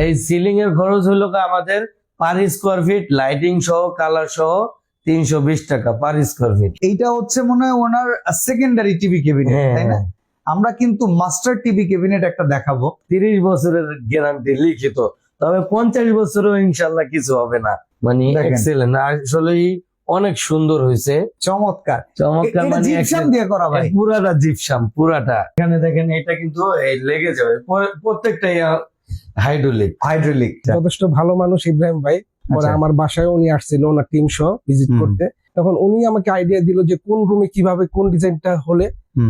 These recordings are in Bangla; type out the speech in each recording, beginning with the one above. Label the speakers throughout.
Speaker 1: এই সিলিং এর খরচ হলো আমাদের পার স্কোয়ার ফিট লাইটিং সহ কালার সহ তিনশো বিশ টাকা পার স্কোয়ার ফিট
Speaker 2: এইটা হচ্ছে মনে হয় ওনার সেকেন্ডারি টিভি ক্যাবিনেট
Speaker 1: হ্যাঁ,
Speaker 2: তাই না? আমরা কিন্তু মাস্টার টিভি ক্যাবিনেট একটা দেখাবো।
Speaker 1: তিরিশ বছরের গ্যারান্টি লিখিত তবে পঞ্চাশ বছরও ইনশাল্লাহ কিছু হবে না। মানে। এক্সেলেন্ট আসলেই অনেক সুন্দর হয়েছে।
Speaker 2: চমৎকার।
Speaker 1: চমৎকার মানে
Speaker 2: জিপসাম দিয়ে করা ভাই।
Speaker 1: পুরাটা জিপসাম পুরাটা। এখানে দেখেন এটা কিন্তু এই লেগে যাবে। পরে- প্রত্যেকটাই হাইড্রোলিক
Speaker 2: হাইড্রোলিক
Speaker 3: যথেষ্ট ভালো মানুষ ইব্রাহিম ভাই। পরে
Speaker 2: আচ্ছা।
Speaker 3: আমার বাসায় উনি আসছিল ওনার টিম সহ ভিজিট করতে। তখন উনি আমাকে আইডিয়া দিল যে কোন রুমে কীভাবে কোন ডিজাইনটা হলে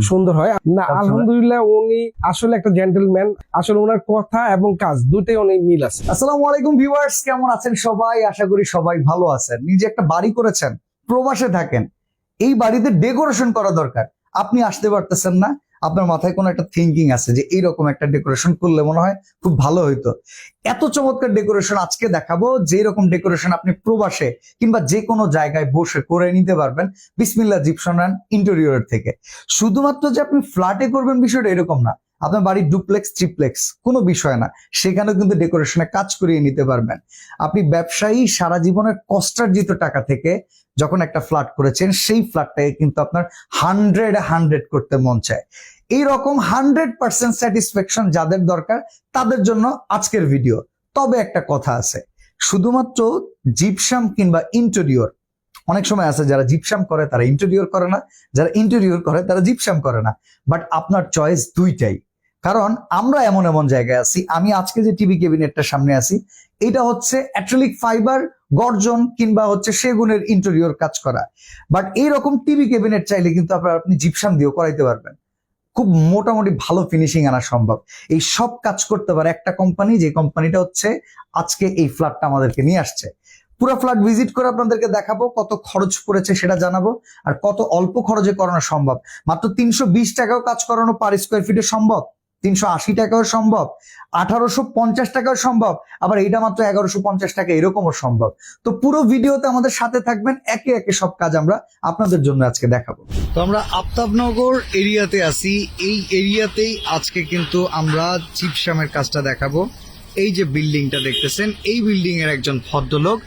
Speaker 3: সুন্দর হয়। না আলহামদুলিল্লাহ উনি আসলে একটা জেন্টলম্যান আসলে ওনার কথা এবং কাজ দুটোই অনেক মিল আছে।
Speaker 2: আসসালামু আলাইকুম ভিউয়ার্স কেমন আছেন সবাই? আশা করি সবাই ভালো আছেন। নিজে একটা বাড়ি করেছেন প্রবাসে থাকেন। এই বাড়িতে ডেকোরেশন করা দরকার। আপনি আসতে পারতেছেন না আপনার মাথায় কোনো একটা থিঙ্কিং আছে যে এইরকম একটা ডেকোরেশন করলে মনে হয় খুব ভালো হইতো। এত চমৎকার ডেকোরেশন আজকে দেখাবো যে রকম ডেকোরেশন আপনি প্রবাসে কিংবা যে কোনো জায়গায় বসে করে নিতে পারবেন বিসমিল্লা জিপসন অ্যান্ড ইন্টেরিয়র থেকে। শুধুমাত্র যে আপনি ফ্ল্যাটে করবেন বিষয়টা এরকম না। আপনার বাড়ির ডুপ্লেক্স ট্রিপ্লেক্স কোনো বিষয় না। সেখানেও কিন্তু ডেকোরেশনে কাজ করিয়ে নিতে পারবেন। আপনি ব্যবসায়ী সারা জীবনের কষ্টার্জিত টাকা থেকে যখন একটা ফ্ল্যাট করেছেন, সেই ফ্ল্যাটটাকে কিন্তু আপনার হান্ড্রেড হান্ড্রেড করতে মন চায়। এই রকম হান্ড্রেড পার্সেন্ট স্যাটিসফ্যাকশন যাদের দরকার, তাদের জন্য আজকের ভিডিও। তবে একটা কথা আছে, শুধুমাত্র জিপসাম কিংবা ইন্টেরিয়র, অনেক সময় আছে যারা জিপসাম করে, তারা ইন্টেরিয়র করে না, যারা ইন্টেরিয়র করে, তারা জিপসাম করে না। বাট আপনার চয়েস দুইটাই। কারণ আমরা এমন এমন জায়গায় আছি, আমি আজকে যে টিভি ক্যাবিনেটটার সামনে আছি, এটা হচ্ছে অ্যাক্রিলিক ফাইবার গর্জন কিংবা হচ্ছে সেগুনের ইন্টেরিয়র কাজ করা। বাট এইরকম টিভি ক্যাবিনেট চাইলে কিন্তু আপনার আপনি জিপসাম দিয়েও করাইতে পারবেন। খুব মোটামুটি ভালো ফিনিশিং আনা সম্ভব। এই সব কাজ করতে পারে একটা কোম্পানি যে কোম্পানিটা হচ্ছে আজকে এই ফ্ল্যাটটা আমাদেরকে নিয়ে আসছে। পুরো ফ্ল্যাট ভিজিট করে আপনাদেরকে দেখাবো, কত খরচ পড়েছে সেটা জানাব, আর কত অল্প খরচে করানো সম্ভব। মাত্র তিনশো বিশ টাকাও কাজ করানো পার স্কোয়ার ফিটে সম্ভব। তিনশো আশি টাকাও সম্ভব, আঠারোশো পঞ্চাশ টাকাও সম্ভব, আবার এইটা মাত্র এগারোশো পঞ্চাশ টাকা এরকমও সম্ভব। তো পুরো ভিডিওতে আমাদের সাথে থাকবেন, একে একে সব কাজ আমরা আপনাদের জন্য আজকে দেখাবো। তো আমরা আফতাবনগর এরিয়াতে আছি, এই এরিয়াতেই আজকে কিন্তু আমরা চিপসামের কাজটা দেখাবো। এই যে বিল্ডিংটা দেখতেছেন, এই বিল্ডিং এর একজন ভদ্রলোক,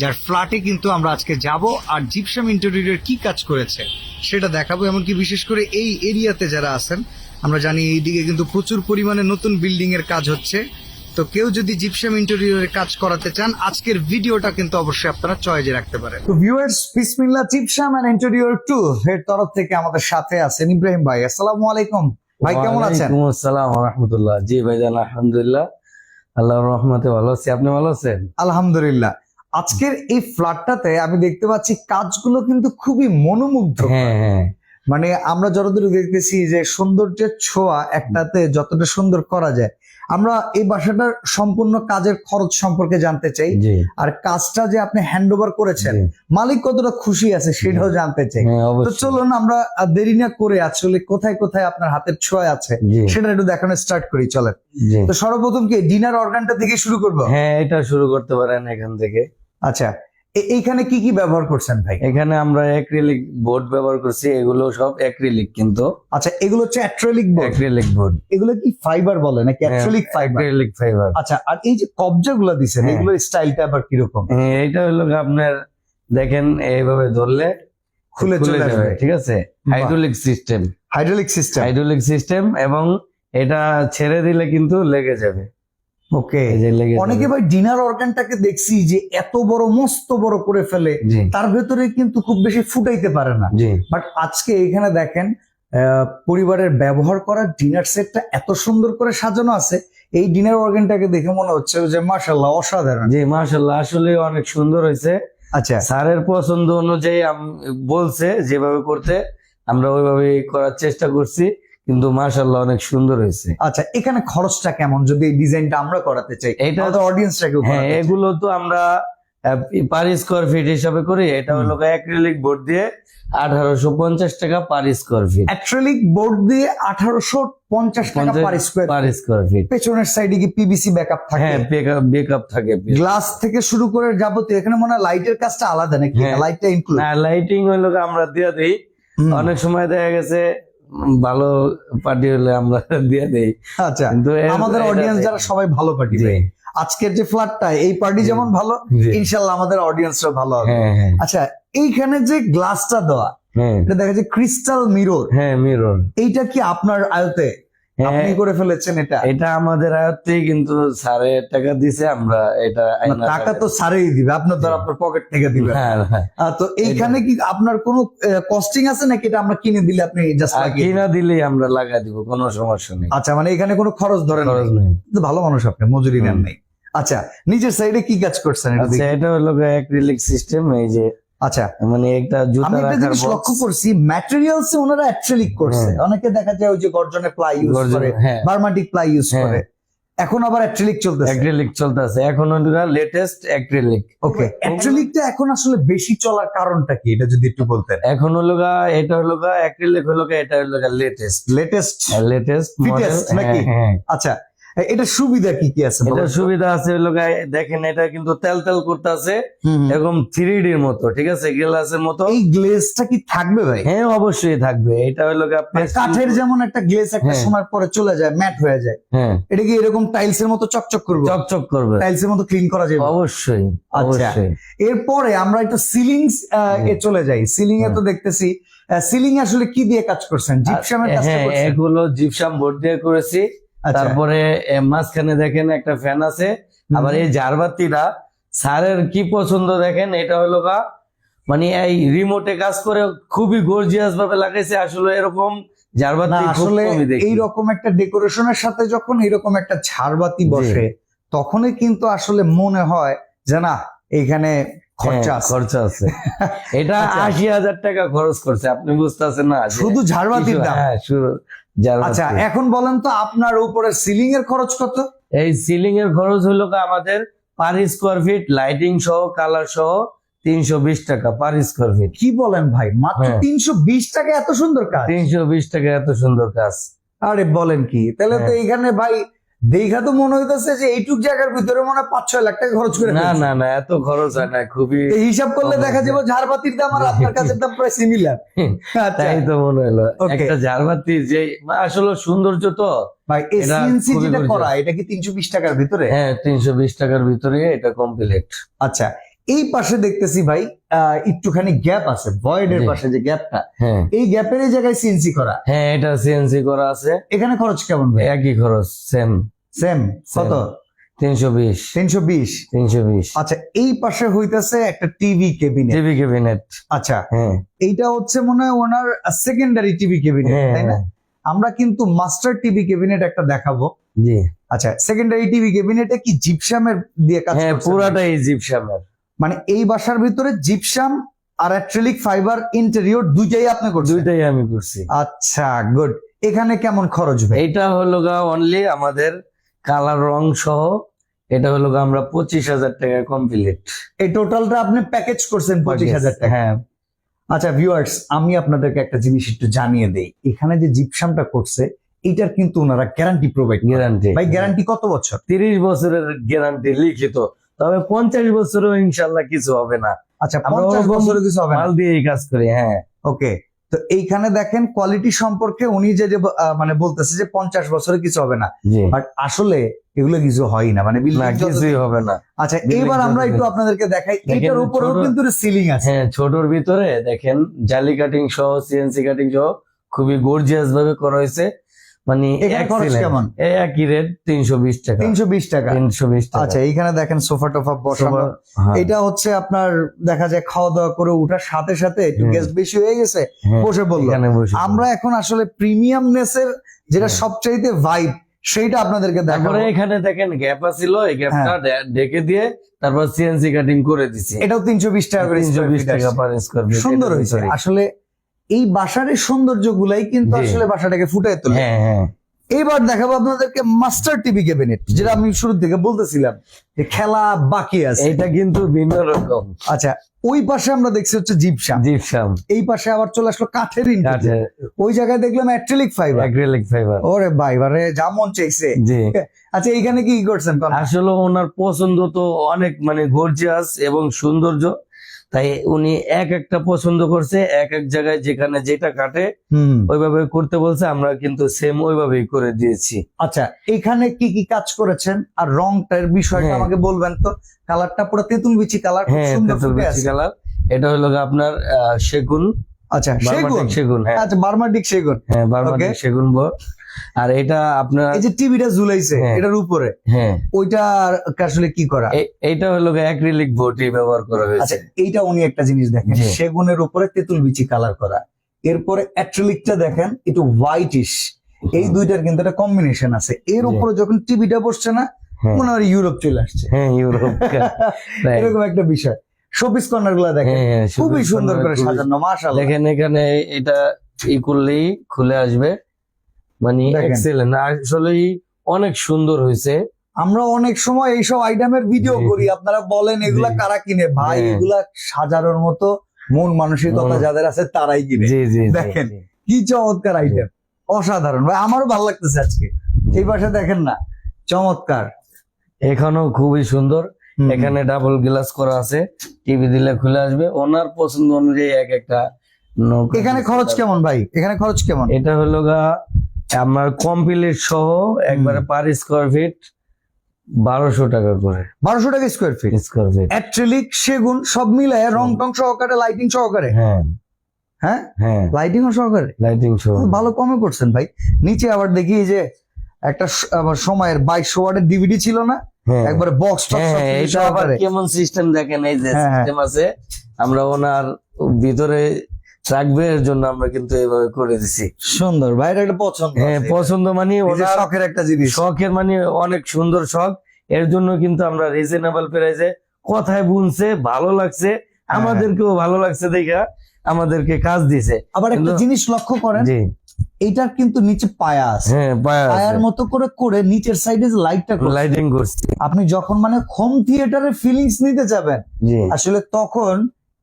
Speaker 2: যার ফ্ল্যাটে কিন্তু আমরা আজকে যাব, আর জিপসাম ইন্টেরিয়র কি কাজ করেছে সেটা দেখাবো, এমনকি বিশেষ করে এই এরিয়াতে যারা আছেন আমরা জানি এইদিকে কিন্তু প্রচুর পরিমাণে নতুন বিল্ডিং এর কাজ হচ্ছে। তো কেউ যদি জিপসাম ইন্টেরিয়রের কাজ করাতে চান আজকের ভিডিওটা কিন্তু অবশ্যই আপনারা চয়েজে রাখতে পারেন। তো ভিউয়ার্স বিসমিল্লাহ জিপসাম এন্ড ইন্টেরিয়র টু এর তরফ থেকে আমাদের সাথে আছেন ইব্রাহিম ভাই। আসসালামু আলাইকুম। ভাই কেমন আছেন?
Speaker 1: ওয়ালাইকুম আসসালাম রহমতুল্লাহ। জি ভাইজান আলহামদুলিল্লাহ। আল্লাহর রহমতে ভালো আছি। আপনি ভালো আছেন?
Speaker 2: আলহামদুলিল্লাহ। আজকের এই ফ্ল্যাটটাতে আমি দেখতে পাচ্ছি কাজগুলো কিন্তু খুবই মনোমুগ্ধ
Speaker 1: হ্যাঁ হ্যাঁ।
Speaker 2: মানে আমরা যতদূর দেখতেছি যে সৌন্দর্যের ছোঁয়া একটাতে যতটা সুন্দর করা যায় আমরা এই বাসাটার সম্পূর্ণ কাজের খরচ সম্পর্কে জানতে চাই আর কাজটা যে আপনি হ্যান্ড ওভার করেছেন মালিক কতটা খুশি আছে সেটাও জানতে চাই।
Speaker 1: হ্যাঁ
Speaker 2: তো চলুন আমরা দেরি না করে আসলে কোথায় কোথায় আপনার হাতের ছোঁয়া আছে সেটা একটু দেখানো স্টার্ট করি চলেন। তো সর্বপ্রথম কি ডিনার অর্গানটা থেকে শুরু করব?
Speaker 1: হ্যাঁ এটা শুরু করতে পারেন এখান থেকে।
Speaker 2: আচ্ছা। এইখানে কি কি ব্যবহার করছেন ভাই?
Speaker 1: এখানে আমরা অ্যাক্রিলিক বোর্ড ব্যবহার করছি এগুলো সব অ্যাক্রিলিক কিন্তু।
Speaker 2: আচ্ছা এগুলো হচ্ছে অ্যাক্রিলিক বোর্ড
Speaker 1: অ্যাক্রিলিক বোর্ড
Speaker 2: এগুলো কি ফাইবার বলে নাকি
Speaker 1: হ্যাঁ,
Speaker 2: অ্যাক্রিলিক ফাইবার
Speaker 1: অ্যাক্রিলিক ফাইবার
Speaker 2: আচ্ছা আর এই যে কবজাগুলো দিছেন
Speaker 1: হ্যাঁ।
Speaker 2: এগুলোর স্টাইলটা আবার কীরকম?
Speaker 1: এটা হলো আপনার দেখেন এইভাবে ধরলে
Speaker 2: খুলে চলে যাবে
Speaker 1: ঠিক আছে? Hydraulic system
Speaker 2: hydraulic system
Speaker 1: hydraulic system এবং এটা ছেড়ে দিলে কিন্তু লেগে যাবে।
Speaker 2: ওকে অনেকে ভাই ডিনার অর্গানটাকে দেখছি যে এত বড় মস্ত বড় করে ফেলে। তার ভেতরে কিন্তু খুব বেশি ফুটাইতে পারে না। বাট আজকে এখানে দেখেন পরিবারের ব্যবহার করা ডিনার সেটটা এত সুন্দর করে সাজানো আছে। এই ডিনার অর্গানটাকে দেখে মনে হচ্ছে যে মাশাল্লাহ অসাধারণ।
Speaker 1: জি মাশাল্লাহ আসলে অনেক সুন্দর হয়েছে।
Speaker 2: আচ্ছা।
Speaker 1: স্যারের পছন্দ অনুযায়ী বলছে যেভাবে করতে আমরা ওইভাবে করার চেষ্টা করছি। কিন্তু মাশাল্লাহ অনেক সুন্দর হয়েছে।
Speaker 2: আচ্ছা এখানে খরচটা কেমন? যদি এই ডিজাইনটা আমরা করাতে চাই
Speaker 1: এটা
Speaker 2: তো অডিয়েন্সটাকে
Speaker 1: হ্যাঁ এগুলো তো আমরা পার স্কোয়ার ফিট হিসাবে করি। এটা হলো অ্যাক্রিলিক বোর্ড দিয়ে আঠারোশো পঞ্চাশ টাকা per square feet
Speaker 2: acrylic board দিয়ে আঠারোশো পঞ্চাশ টাকা per square
Speaker 1: per square feet
Speaker 2: পেছনের সাইডে কি পিভিসি ব্যাকআপ থাকে?
Speaker 1: হ্যাঁ বেকআপ থাকে।
Speaker 2: গ্লাস থেকে শুরু করে যাবতীয় এখানে মনে হয় লাইটের কাজটা আলাদা নাকি?
Speaker 1: হ্যাঁ।
Speaker 2: লাইটটা ইনক্লুড
Speaker 1: না লাইটিং গিয়ে আমরা দিয়ে দিই। অনেক সময় দেখা গেছে ভালো পার্টি হলে আমরা দিয়ে দেই।
Speaker 2: আচ্ছা
Speaker 1: কিন্তু
Speaker 2: আমাদের অডিয়েন্স যারা সবাই ভালো পার্টি
Speaker 1: দেয়
Speaker 2: আজকের যে ফ্ল্যাটটা এই পার্টি যেমন ভালো
Speaker 1: ইনশাআল্লাহ
Speaker 2: ইনশাল্লাহ আমাদের অডিয়েন্সরা ভালো হবে।
Speaker 1: হ্যাঁ হ্যাঁ।
Speaker 2: আচ্ছা এইখানে যে গ্লাসটা দেওয়া
Speaker 1: হ্যাঁ।
Speaker 2: এটা দেখা যায় ক্রিস্টাল মিরর
Speaker 1: হ্যাঁ মিরর
Speaker 2: এইটা কি আপনার আয়তে আপনি
Speaker 1: হ্যাঁ
Speaker 2: করে ফেলেছেন এটা।
Speaker 1: এটা আমাদের আয়ত্তেই কিন্তু সাড়ে টাকা দিছে আমরা এটা
Speaker 2: টাকা তো সারেই দিবে আপনার তো আপনার পকেট থেকে দিবে।
Speaker 1: হ্যাঁ হ্যাঁ
Speaker 2: তো এইখানে কি আপনার কোনো কস্টিং আছে নাকি এটা আমরা কিনে দিলে আপনি জাস্ট
Speaker 1: কিনা দিলেই আমরা লাগাই দিব কোনো সমস্যা নেই।
Speaker 2: আচ্ছা মানে এখানে কোনো খরচ ধরেন
Speaker 1: খরচ
Speaker 2: নেই। ভালো মানুষ আপনি মজুরি নেন নাই। আচ্ছা নিজের সাইডে কি কাজ করছেন এটা
Speaker 1: আচ্ছা এটা হলো অ্যাক্রিলিক সিস্টেম এই যে
Speaker 2: আচ্ছা
Speaker 1: মানে একটা
Speaker 2: আমি
Speaker 1: জুতা
Speaker 2: একটা জিনিস লক্ষ্য করছি ম্যাটেরিয়ালস ওনারা অ্যাক্রিলিক করছে।
Speaker 1: হ্যাঁ।
Speaker 2: অনেকে দেখা যায় ওই যে গর্জনের প্লাই ইউজ করে বার্মাটিক প্লাই ইউজ। করে। এখন আবার অ্যাক্রিলিক চলতেছে।
Speaker 1: অ্যাক্রিলিক চলতেছে। এখন লেটেস্ট অ্যাক্রিলিক
Speaker 2: ওকে অ্যাক্রিলিকটা এখন আসলে বেশি চলার কারণটা কি? এটা যদি একটু বলতেন।
Speaker 1: এখন হলো গা এটা হলো গা অ্যাক্রিলিক হলো গা এটা হলো গা লেটেস্ট
Speaker 2: লেটেস্ট
Speaker 1: লেটেস্ট
Speaker 2: Fittest নাকি?
Speaker 1: হ্যাঁ।
Speaker 2: আচ্ছা এটা সুবিধা কি কি আছে
Speaker 1: এটা সুবিধা আছে দেখেন এটা কিন্তু তেল তেল
Speaker 2: হুম, হুম।
Speaker 1: এরকম থ্রি ডির মতো ঠিক আছে? গ্লাসের মতো।
Speaker 2: এই গ্লেজটা কি থাকবে ভাই?
Speaker 1: হ্যাঁ অবশ্যই থাকবে। এটা হলো
Speaker 2: মানে কাঠের যেমন একটা গ্লেজ একটা
Speaker 1: হ্যাঁ।
Speaker 2: সময় পরে চলে যায় ম্যাট হয়ে যায়
Speaker 1: হ্যাঁ।
Speaker 2: এটা কি এরকম টাইলস এর মতো চকচক করবে?
Speaker 1: চকচক করবে।
Speaker 2: টাইলস এর মতো ক্লিন করা যাবে?
Speaker 1: অবশ্যই
Speaker 2: আচ্ছা।
Speaker 1: অবশ্যই।
Speaker 2: এরপরে আমরা একটু সিলিং এ চলে যাই। সিলিং এ তো দেখতেছি সিলিং আসলে কি দিয়ে কাজ করছেন? জিপসামের কাজ
Speaker 1: হ্যাঁ
Speaker 2: করছেন?
Speaker 1: এগুলো জিপসাম বোর্ড দিয়ে করেছি। তারপরে মাঝখানে দেখেন একটা ফ্যান আছে। আবার এই ঝাড়বাতিটা স্যারের কি পছন্দ দেখেন? এটা হলো গা মানে এই রিমোটে কাজ করে খুবই গর্জিয়াস ভাবে লাগাইছে। আসলে এরকম ঝাড়বাতি
Speaker 2: আসলে এইরকম একটা ডেকোরেশনের সাথে যখন এরকম একটা ঝাড়বাতি বসে তখনই কিন্তু আসলে মনে হয় যে না এইখানে খরচা
Speaker 1: হ্যাঁ,
Speaker 2: আছে।
Speaker 1: খরচা আছে। এটা
Speaker 2: আচ্ছা।
Speaker 1: আশি হাজার টাকা খরচ করছে আপনি বুঝতেছেন না
Speaker 2: শুধু ঝাড়বাতির দাম?
Speaker 1: হ্যাঁ।
Speaker 2: আচ্ছা এখন বলেন তো আপনার উপরে সিলিং এর খরচ কত?
Speaker 1: এই সিলিং এর খরচ হলো আমাদের পার স্কোয়ার ফিট লাইটিং সহ কালার সহ তিনশো বিশ টাকা পার স্কোয়ার ফিট
Speaker 2: কি বলেন ভাই? মাত্র
Speaker 1: হ্যাঁ।
Speaker 2: তিনশো বিশ টাকা এত সুন্দর কাজ।
Speaker 1: তিনশো বিশ টাকা এত সুন্দর কাজ।
Speaker 2: আরে বলেন কি? তাহলে তো
Speaker 1: এখানে
Speaker 2: এইখানে ভাই দেখা তো মনে হইতেছে যে এইটুক জায়গার ভিতরে মনে হয় পাঁচ ছয় লাখ টাকা খরচ করে
Speaker 1: না না না এত খরচ হয় না খুবই
Speaker 2: হিসাব করলে দেখা। যাবে ঝাড়বাতির দাম আর আপনার কাছে দাম প্রায় সিমিলার আচ্ছা।
Speaker 1: তাই তো মনে হলো। একটা ঝাড়বাতি যে আসলে সৌন্দর্য তো।
Speaker 2: ভাই এই সিএনসি যেটা করা এটা কি তিনশো বিশ টাকার ভিতরে?
Speaker 1: হ্যাঁ তিনশো বিশ টাকার ভিতরে এটা কমপ্লিট
Speaker 2: আচ্ছা এই পাশে দেখতেছি ভাই একটুখানি গ্যাপ আছে ভয়েডের
Speaker 1: জি।
Speaker 2: পাশে যে গ্যাপটা
Speaker 1: হ্যাঁ।
Speaker 2: এই গ্যাপের জায়গায় সিএনসি করা।
Speaker 1: হ্যাঁ এটা সিএনসি করা আছে।
Speaker 2: এখানে খরচ কেমন ভাই?
Speaker 1: একই খরচ সেম
Speaker 2: সেম কত?
Speaker 1: তিনশো বিশ।
Speaker 2: তিনশো বিশ।
Speaker 1: তিনশো বিশ।
Speaker 2: আচ্ছা এই পাশে হইতেছে একটা টিভি কেবিনেট
Speaker 1: টিভি কেবিনেট
Speaker 2: আচ্ছা
Speaker 1: হ্যাঁ।
Speaker 2: এইটা হচ্ছে মনে হয় ওনার সেকেন্ডারি টিভি কেবিনেট তাই না? আমরা কিন্তু মাস্টার টিভি কেবিনেট একটা দেখাবো।
Speaker 1: জি।
Speaker 2: আচ্ছা সেকেন্ডারি টিভি কেবিনেটে কি জিপসামের দিয়ে কাজ
Speaker 1: হ্যাঁ? পুরাটাই জিপসামের
Speaker 2: মানে এই বাসার ভিতরে জিপসাম আর অ্যাক্রিলিক ফাইবার ইন্টেরিয়র দুইটাই আপনি করছেন?
Speaker 1: দুইটাই আমি করছি।
Speaker 2: আচ্ছা গুড এখানে কেমন খরচ হবে
Speaker 1: এটা হলো গা অনলি আমাদের কালার রং সহ এটা হলো গা আমরা পঁচিশ হাজার টাকা কমপ্লিট
Speaker 2: এই টোটালটা আপনি প্যাকেজ করছেন পঁচিশ হাজার টাকা।
Speaker 1: হ্যাঁ।
Speaker 2: আচ্ছা ভিউয়ার্স আমি আপনাদেরকে একটা জিনিস একটু জানিয়ে দেই। এখানে যে জিপসামটা করছে এটার কিন্তু ওনারা গ্যারান্টি প্রোভাইড
Speaker 1: গ্যারান্টি
Speaker 2: ভাই গ্যারান্টি কত বছর?
Speaker 1: তিরিশ বছরের গ্যারান্টি লিখিত। তবে পঞ্চাশ বছরও ইনশাল্লাহ কিছু হবে না।
Speaker 2: আচ্ছা পঞ্চাশ
Speaker 1: ওরকম
Speaker 2: বছরে কিছু হবে না?
Speaker 1: মাল দিয়েই কাজ করি হ্যাঁ।
Speaker 2: ওকে তো এইখানে দেখেন কোয়ালিটি সম্পর্কে উনি যে যে মানে বলতেছে যে পঞ্চাশ বছরে কিছু হবে না। বাট আসলে এগুলো কিছু হয় না মানে
Speaker 1: কিছুই হবে না।
Speaker 2: আচ্ছা এবার আমরা একটু আপনাদেরকে দেখাই এটার উপরেও কিন্তু সিলিং আছে।
Speaker 1: হ্যাঁ ছোটর ভিতরে দেখেন জালি কাটিং সহ সিএনসি কাটিং সহ খুবই গর্জিয়াস ভাবে করা হয়েছে। মানে।
Speaker 2: কেমন?
Speaker 1: এই একই রেট তিনশো বিশ টাকা।
Speaker 2: তিনশো বিশ টাকা?
Speaker 1: তিনশো বিশ টাকা।
Speaker 2: আচ্ছা এইখানে দেখেন সোফা টোফা বসানো।
Speaker 1: হ্যাঁ,
Speaker 2: এটা হচ্ছে আপনার দেখা যায় খাওয়া দাওয়া করে উঠার সাথে সাথে গেস্ট বেশি হয়ে গেছে
Speaker 1: হ্যাঁ,
Speaker 2: বসে বলল আমরা এখন আসলে প্রিমিয়ামনেসের যেটা
Speaker 1: হ্যাঁ।
Speaker 2: সবচাইতে ভাইব সেইটা আপনাদেরকে দেখাবো।
Speaker 1: এখানে দেখেন গ্যাপ আছিল এই গ্যাপটা। ঢেকে দিয়ে তারপর সিএনসি কাটিং করে দিছি।
Speaker 2: এটাও তিনশো বিশ টাকা করে
Speaker 1: তিনশো বিশ টাকা পার স্কোয়ার
Speaker 2: সুন্দর হয়েছে। আসলে এই বাসার এই সৌন্দর্য গুলাই কিন্তু আসলে বাসাটাকে ফুটাই তোলে।
Speaker 1: হ্যাঁ হ্যাঁ।
Speaker 2: এবার দেখাবো আপনাদেরকে মাস্টার টিভি ক্যাবিনেট যেটা আমি শুরুর দিকে বলতেছিলাম যে খেলা বাকি আছে।
Speaker 1: এটা কিন্তু ভিন্ন রকম।
Speaker 2: আচ্ছা ওই পাশে আমরা দেখছি হচ্ছে জিপসাম।
Speaker 1: জিপসাম।
Speaker 2: এই পাশে আবার চলে আসলো কাঠের ইন্টেরিয়র। ওই জায়গায় দেখলাম অ্যাক্রিলিক ফাইবার।
Speaker 1: Acrylic fibre.
Speaker 2: ওরে ভাই বারে যা মন চাইছে।
Speaker 1: জি।
Speaker 2: আচ্ছা এইখানে কি করছেন?
Speaker 1: আসলে ওনার পছন্দ তো অনেক মানে গর্জিয়াস এবং সৌন্দর্য। তাই উনি এক একটা পছন্দ করছে এক এক জায়গায় যেখানে যেটা কাটে ওইভাবে করতে বলছে আমরা কিন্তু সেম ওইভাবেই করে দিয়েছি।
Speaker 2: আচ্ছা এখানে কি কি কাজ করেছেন? আর রংটার বিষয়টা
Speaker 1: হ্যাঁ।
Speaker 2: আমাকে বলবেন তো? কালারটা পুরো তেঁতুল বিচি কালার খুব
Speaker 1: হ্যাঁ
Speaker 2: সুন্দর
Speaker 1: তেঁতুল বিচি কালার। এটা হলো আপনার সেগুন।
Speaker 2: আচ্ছা সেগুন?
Speaker 1: সেগুন হ্যাঁ।
Speaker 2: আচ্ছা বার্মাটিক সেগুন।
Speaker 1: হ্যাঁ বার্মাটিক
Speaker 2: Okay.
Speaker 1: সেগুন বল আর এটা আপনার
Speaker 2: এই যে টিভিটা ঝুলাইছে
Speaker 1: হ্যাঁ।
Speaker 2: এটার উপরে
Speaker 1: হ্যাঁ।
Speaker 2: ওইটা আসলে কি করা?
Speaker 1: এইটা হলো অ্যাক্রিলিক বটি ব্যবহার করা
Speaker 2: আচ্ছা
Speaker 1: হয়েছে
Speaker 2: এইটা উনি একটা জিনিস দেখেন সেগুনের উপরে তেঁতুল বিচি কালার করা। এরপরে অ্যাক্রিলিকটা দেখেন একটু হোয়াইটিশ এই দুইটার কিন্তু একটা কম্বিনেশন আছে। এর উপরে যখন টিভিটা বসছে না
Speaker 1: হ্যাঁ।
Speaker 2: মনে হয় ইউরোপ চলে আসছে।
Speaker 1: হ্যাঁ ইউরোপ
Speaker 2: এরকম একটা বিষয়। শোপিস কর্নারগুলা দেখেন
Speaker 1: হ্যাঁ,
Speaker 2: খুবই
Speaker 1: সুন্দর
Speaker 2: সুন্দর করে সাজানো মাশাআল্লাহ।
Speaker 1: দেখেন এখানে এটা ই করলেই খুলে আসবে। মানে। এক্সেলেন্ট আসলেই অনেক সুন্দর হয়েছে।
Speaker 2: আমরা অনেক সময় এইসব আইটেমের ভিডিও করি। আপনারা বলেন এগুলা কারা কিনে? ভাই
Speaker 1: হ্যাঁ।
Speaker 2: এগুলা সাজানোর মতো মন মানসিকতা যাদের আছে তারাই কিনে।
Speaker 1: জি জি জি,
Speaker 2: দেখেন। কি চমৎকার আইটেম অসাধারণ। ভাই আমারও ভালো লাগতেছে আজকে। এই পাশে দেখেন না চমৎকার।
Speaker 1: এখানেও খুবই সুন্দর। এখানে ডাবল গ্লাস করা আছে। টিভি দিলে খুলে আসবে। ওনার পছন্দ অনুযায়ী এক একটা
Speaker 2: এখানে খরচ কেমন ভাই? এখানে খরচ কেমন?
Speaker 1: এটা হলো গা আপনার কমপ্লিট সহ একবারে পার স্কোয়ার ফিট বারোশো টাকা করে।
Speaker 2: বারোশো টাকা square feet
Speaker 1: square feet
Speaker 2: acrylic সেগুন সব মিলে রং টং সহকারে লাইটিং সহকারে?
Speaker 1: হ্যাঁ।
Speaker 2: হ্যাঁ?
Speaker 1: হ্যাঁ।
Speaker 2: লাইটিং সহকারে?
Speaker 1: লাইটিং সহ।
Speaker 2: ভালো কমে করছেন ভাই। নিচে আবার দেখি যে একটা সময়ের বাইশশো ওয়ার্ডের ডিভিডি ছিল না?
Speaker 1: হ্যাঁ।
Speaker 2: একবারে বক্স
Speaker 1: হ্যাঁ হ্যাঁ, এটা আবার কেমন সিস্টেম দেখেন এই যে
Speaker 2: হ্যাঁ, হ্যাঁ।
Speaker 1: সিস্টেম আছে? আমরা ওনার ভিতরে রাখবে এর জন্য আমরা কিন্তু এভাবে করে দিছি।
Speaker 2: সুন্দর ভাইয়ের একটা পছন্দ
Speaker 1: হ্যাঁ পছন্দ মানে ওনার
Speaker 2: শখের একটা জিনিস।
Speaker 1: শখের মানে অনেক সুন্দর শখ। এর জন্য কিন্তু আমরা রিজনেবল প্রাইসে কথায় বুনছে ভালো লাগছে
Speaker 2: হ্যাঁ।
Speaker 1: আমাদেরকেও ভালো লাগছে দেখা আমাদেরকে কাজ দিছে।
Speaker 2: আবার একটা জিনিস লক্ষ্য করেন
Speaker 1: জি।
Speaker 2: এইটার কিন্তু নিচে পায়া আছে।
Speaker 1: হ্যাঁ
Speaker 2: পায়ার মতো করে করে নিচের সাইডে লাইটটা
Speaker 1: লাইটিং করছি
Speaker 2: আপনি যখন মানে হোম থিয়েটারের ফিলিংস নিতে যাবেন আসলে তখন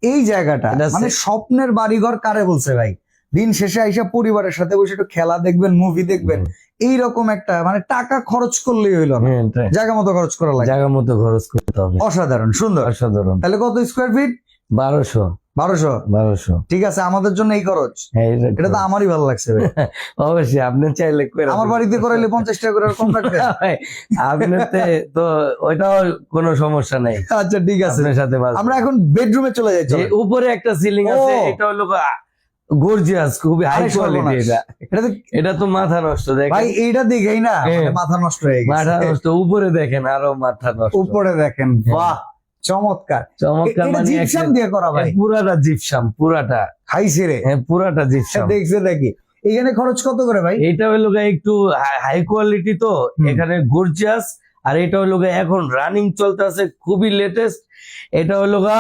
Speaker 2: এই জায়গাটা মানে স্বপ্নের বাড়িঘর কারে বলছে ভাই? দিন শেষে আইসা পরিবারের সাথে বসে একটু খেলা দেখবেন মুভি দেখবেন। এইরকম একটা মানে টাকা খরচ করলেই হইল না।
Speaker 1: হ্যাঁ
Speaker 2: জায়গা মতো খরচ করা লাগে।
Speaker 1: জায়গা মতো খরচ করতে হবে।
Speaker 2: অসাধারণ সুন্দর।
Speaker 1: অসাধারণ।
Speaker 2: তাহলে কত স্কোয়ার ফিট
Speaker 1: বারোশো।
Speaker 2: বারোশো?
Speaker 1: বারোশো।
Speaker 2: ঠিক আছে আমাদের জন্য এই খরচ।
Speaker 1: হ্যাঁ এটা-
Speaker 2: তো আমারই ভালো লাগছে
Speaker 1: অবশ্যই আপনি চাইলে
Speaker 2: আমার বাড়িতে করাইলে পঞ্চাশ টাকা করে কম
Speaker 1: ভাই, তো ওইটাও কোনো সমস্যা নাই।
Speaker 2: আচ্ছা ঠিক আছে।
Speaker 1: সাথে।
Speaker 2: আমরা এখন বেডরুমে চলে যাই
Speaker 1: যে
Speaker 2: চলেন।
Speaker 1: উপরে একটা সিলিং আছে। এটা হলো গর্জিয়াস খুবই হাই কোয়ালিটি এটা।
Speaker 2: এটা তো
Speaker 1: এটা তো মাথা নষ্ট
Speaker 2: ভাই
Speaker 1: দেখেন
Speaker 2: এইটা দেখেই না
Speaker 1: হ্যাঁ।
Speaker 2: মানে মাথা নষ্ট হয়ে
Speaker 1: মাথা নষ্ট উপরে দেখেন আরও মাথা নষ্ট।
Speaker 2: উপরে দেখেন
Speaker 1: হ্যাঁ।
Speaker 2: বাহ! চমৎকার।
Speaker 1: চমৎকার মানে
Speaker 2: জিপসাম দিয়ে করা ভাই।
Speaker 1: পুরাটা জিপসাম পুরাটা।
Speaker 2: খাইছে রে।
Speaker 1: হ্যাঁ পুরাটা জিপসাম
Speaker 2: দেখছে নাকি এখানে খরচ কত করে ভাই?
Speaker 1: এটা হলো একটু হাই কোয়ালিটি তো। এখানে গর্জিয়াস আর এটা হলো এখন রানিং চলতেছে খুবই লেটেস্ট এটা হলো গা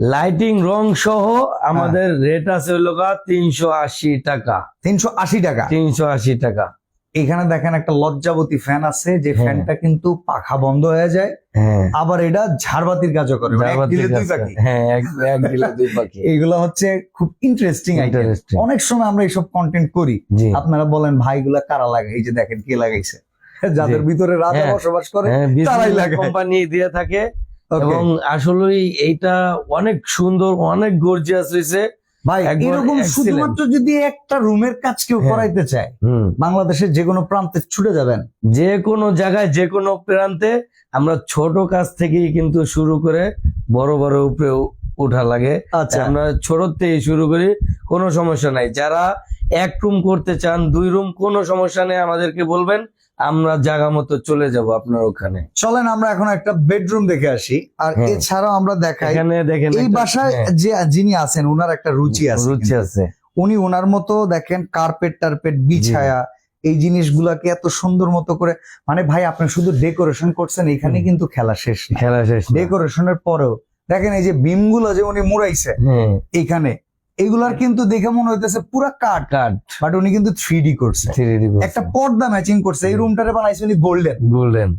Speaker 1: লাইটিং রং সহ আমাদের রেট আছে হলো গা তিনশো আশি টাকা।
Speaker 2: তিনশো আশি টাকা।
Speaker 1: তিনশো আশি টাকা।
Speaker 2: এখানে দেখেন একটা লজ্জাবতী ফ্যান আছে যে। ফ্যানটা কিন্তু পাখা বন্ধ হয়ে যায়
Speaker 1: হ্যাঁ।
Speaker 2: আবার এটা ঝাড়বাতির কাজও করে মানে
Speaker 1: হ্যাঁ
Speaker 2: এইগুলো হচ্ছে খুব ইন্টারেস্টিং. অনেক সময় আমরা এইসব কন্টেন্ট করি। আপনারা বলেন ভাইগুলা কারা লাগে এই যে দেখেন কে লাগাইছে? যাদের ভিতরে রাজা
Speaker 1: হ্যাঁ।
Speaker 2: বসবাস করে তারাই লাগায়।
Speaker 1: কোম্পানি দিয়ে থাকে। এবং আসলেই এইটা অনেক সুন্দর অনেক গর্জিয়াস হয়েছে
Speaker 2: ভাই এরকম শুধুমাত্র যদি একটা রুমের কাজ কেউ
Speaker 1: হ্যাঁ।
Speaker 2: করাইতে চায় বাংলাদেশের যে কোনো প্রান্তে ছুটে যাবেন?
Speaker 1: যে কোনো জায়গায় যে কোনো প্রান্তে আমরা ছোট কাজ থেকেই কিন্তু শুরু করে বড় বড় উপরে ওঠা লাগে।
Speaker 2: আচ্ছা।
Speaker 1: আমরা ছোট থেকে শুরু করি কোনো সমস্যা নাই। যারা এক রুম করতে চান দুই রুম কোনো সমস্যা নেই আমাদেরকে বলবেন। আমরা জায়গা মতো চলে যাব আপনার ওখানে।
Speaker 2: চলেন আমরা এখন একটা বেডরুম দেখে আসি। আর
Speaker 1: হ্যাঁ।
Speaker 2: এছাড়াও আমরা দেখাই
Speaker 1: এখানে দেখেন
Speaker 2: এই বাসায়
Speaker 1: হ্যাঁ,
Speaker 2: যে যিনি আছেন ওনার একটা রুচি আছে
Speaker 1: রুচি আছে।
Speaker 2: উনি ওনার মতো দেখেন কার্পেট টার্পেট বিছায়া এই জিনিসগুলাকে এত সুন্দর মতো করে মানে ভাই আপনি শুধু ডেকোরেশন করছেন এখানে কিন্তু খেলা শেষ
Speaker 1: খেলা শেষ।
Speaker 2: ডেকোরেশনের পরেও দেখেন এই যে বিমগুলো যে উনি মুড়াইছে
Speaker 1: হ্যাঁ।
Speaker 2: এখানে এগুলার কিন্তু দেখে মনে হইতেছে পুরা কাঠ।
Speaker 1: কাঠ।
Speaker 2: বাট উনি কিন্তু থ্রি ডি করছে। একটা পর্দা ম্যাচিং করছে। এই রুমটারে বানাইছে উনি গোল্ডেন
Speaker 1: গোল্ডেন